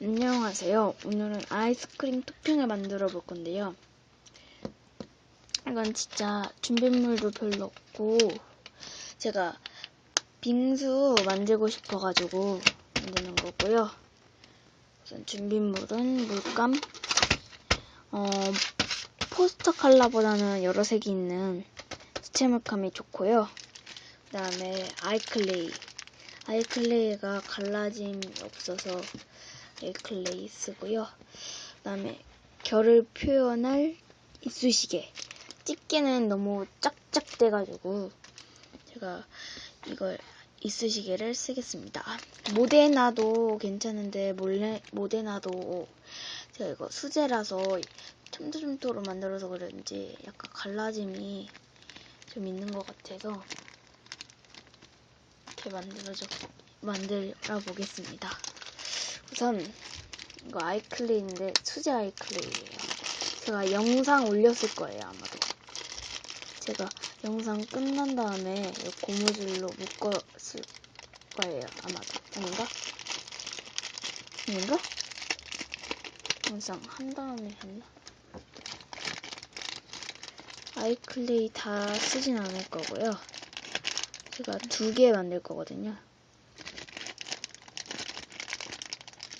안녕하세요. 오늘은 아이스크림 토핑을 만들어 볼 건데요. 이건 진짜 준비물도 별로 없고 제가 빙수 만들고 싶어가지고 만드는 거고요. 우선 준비물은 물감, 어, 포스터 컬러보다는 여러 색이 있는 수채 물감이 좋고요. 그 다음에 아이클레이. 아이클레이가 갈라짐이 없어서 클레이 쓰고요. 그 다음에 결을 표현할 이쑤시개. 집게는 너무 짝짝 돼가지고 제가 이걸 이쑤시개를 쓰겠습니다. 모데나도 괜찮은데 몰래 모데나도 제가 이거 수제라서 첨토첨토로 만들어서 그런지 약간 갈라짐이 좀 있는 것 같아서 이렇게 만들어줘 만들어 보겠습니다. 우선 이거 아이클레이인데 수제 아이클레이예요. 제가 영상 올렸을 거예요 아마도. 제가 영상 끝난 다음에 이 고무줄로 묶었을 거예요 아마도. 아닌가? 아닌가? 영상 한 다음에 했나? 아이클레이 다 쓰진 않을 거고요. 제가 두 개 만들 거거든요.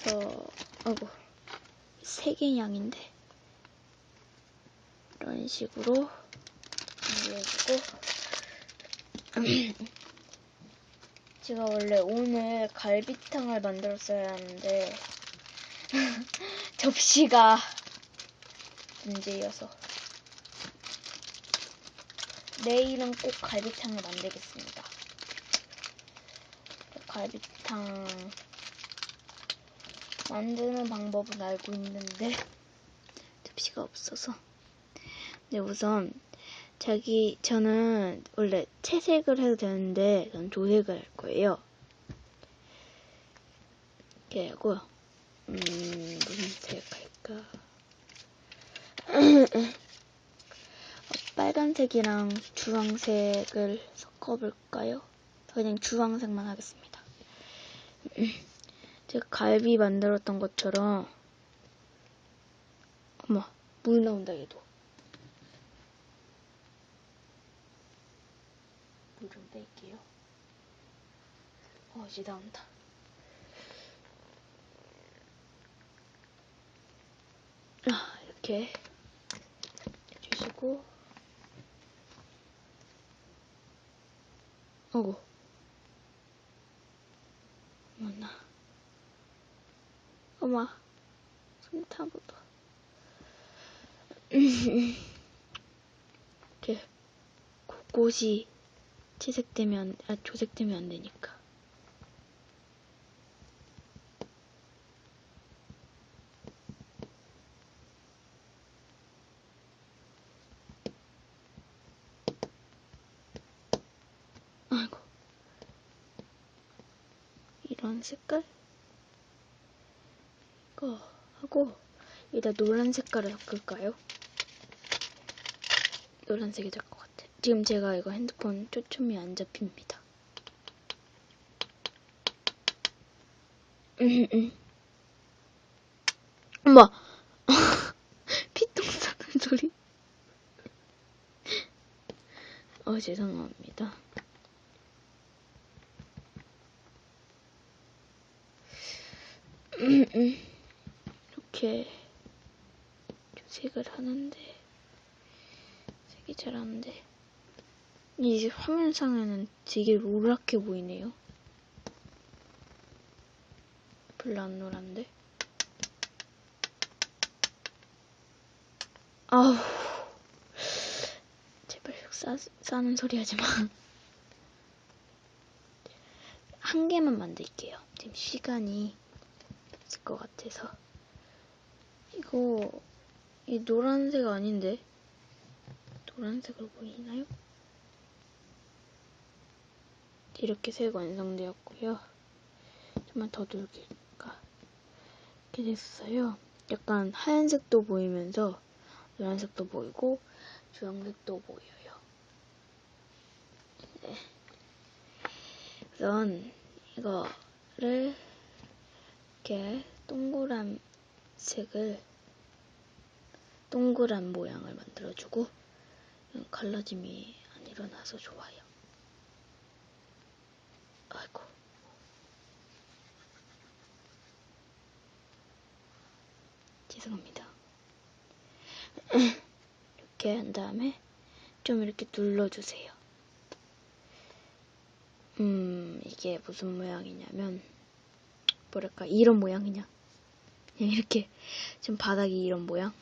그래서 아이고 세개 양인데. 이런 식으로 올려주고. 제가 원래 오늘 갈비탕을 만들었어야 하는데 접시가 문제여서. 내일은 꼭 갈비탕을 만들겠습니다. 갈비탕 만드는 방법은 알고 있는데 접시가 없어서. 네 우선 자기 저는 원래 채색을 해도 되는데 전 조색을 할 거예요. 이렇게 하고 음 무슨 색 할까? 빨간색이랑 주황색을 섞어볼까요? 그냥 주황색만 하겠습니다. 제가 갈비 만들었던 것처럼. 어머 물 나온다 얘도. 물 좀 뺄게요. 어 이제 나온다. 아 이렇게 해주시고. 어구 어머나 어머 손 타묻어 이렇게 곳곳이 채색되면 아 조색되면 안 되니까. 아이고. 이런 색깔 이거 하고 여기다 노란 색깔을 섞을까요? 노란색이 될 것 같아. 지금 제가 이거 핸드폰 초점이 안 잡힙니다. 음, 음. 엄마! 피똥 싸는 소리. 어, 죄송합니다. 이렇게 색을 하는데 색이 잘 안 돼. 이 화면상에는 되게 노랗게 보이네요. 별로 안 노란데. 아우 제발 싸, 싸는 소리 하지 마. 한 개만 만들게요. 지금 시간이 없을 것 같아서. 이거 이 노란색 아닌데 노란색으로 보이나요? 이렇게 색 완성되었고요. 좀만 더 눌릴까 이렇게 됐어요. 약간 하얀색도 보이면서 노란색도 보이고 주황색도 보여요. 네. 우선 이거를 이렇게 동그란 색을 동그란 모양을 만들어주고 갈라짐이 안 일어나서 좋아요. 아이고. 죄송합니다. 이렇게 한 다음에 좀 이렇게 눌러주세요. 음, 이게 무슨 모양이냐면, 뭐랄까, 이런 모양이냐. 그냥 이렇게, 지금 바닥이 이런 모양.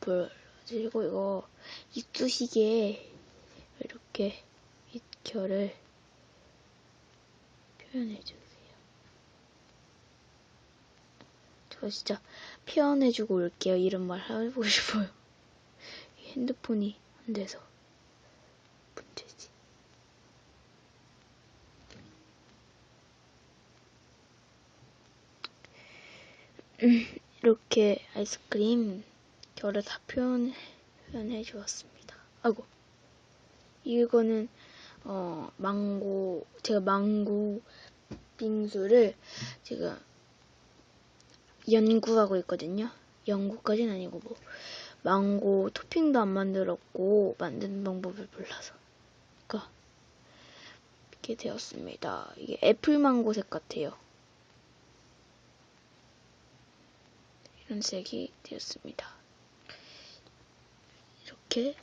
보여지고, 이거, 입수시기에, 이렇게, 이 결을 표현해주세요. 저 진짜 표현해주고 올게요. 이런 말 해보고 싶어요. 핸드폰이 안 돼서. 문제지. 음, 이렇게 아이스크림 결을 다 표현, 표현 해 주었습니다. 아이고. 이거는, 어, 망고, 제가 망고 빙수를 지금 연구하고 있거든요. 연구까지는 아니고 뭐, 망고 토핑도 안 만들었고, 만드는 방법을 몰라서. 그러니까, 이렇게 되었습니다. 이게 애플 망고색 같아요. 이런 색이 되었습니다. 이렇게